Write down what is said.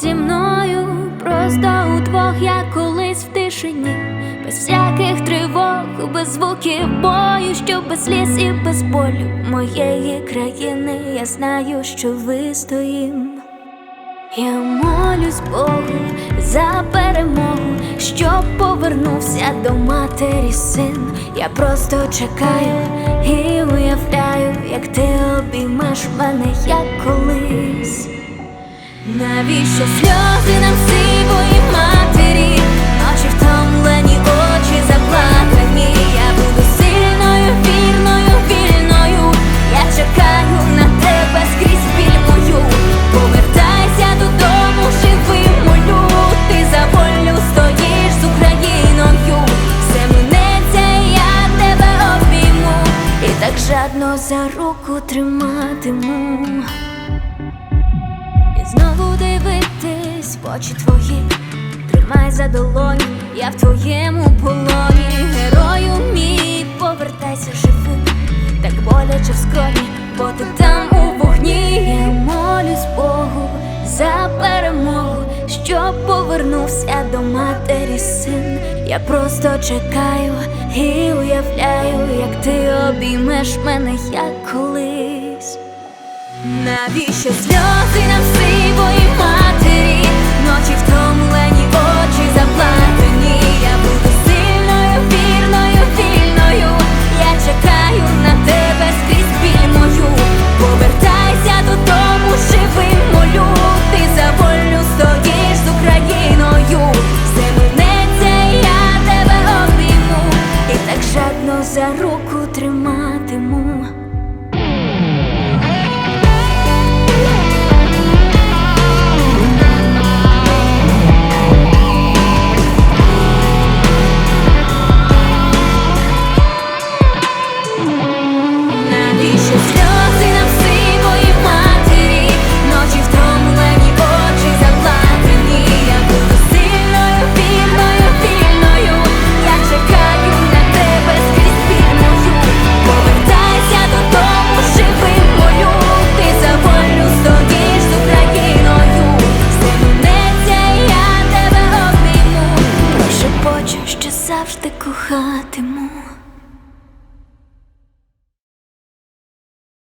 зі мною, просто удвох, як колись в тишині, без всяких тривог, без звуків бою, що без сліз і без болю моєї країни, я знаю, що вистоїм. Я молюсь Богу за перемогу, щоб повернувся до матері син. Я просто чекаю і уявляю, як ти обіймеш мене, як колись. Навіщо сльози нам сивої матері? Ночі втомлені, очі заплакані. Я буду сильною, вірною, вільною. Я чекаю на тебе скрізь біль мою. Повертайся додому, живим молю. Ти за волю стоїш з Україною. Все минеться, я тебе обійму. І так жадно за руку триматиму. Знову дивитись в очі твої, тримай за долоню, я в твоєму полоні, герою мій, повертайся живим, так боляче в скроні, бо ти там у вогні. Я молюсь Богу за перемогу, щоб повернувся до матері син. Я просто чекаю і уявляю, як ти обіймеш мене, як колись. Навіщо сльози нам сивої матері? Ночі втомлені очі заплатені. Я буду сильною, вірною, вільною. Я чекаю на тебе скрізь біль мою. Повертайся додому, живим молю. Ти за волю стоїш з Україною. Все минеться, я тебе обійму. І так жадно за руку триматиму. кохатиму.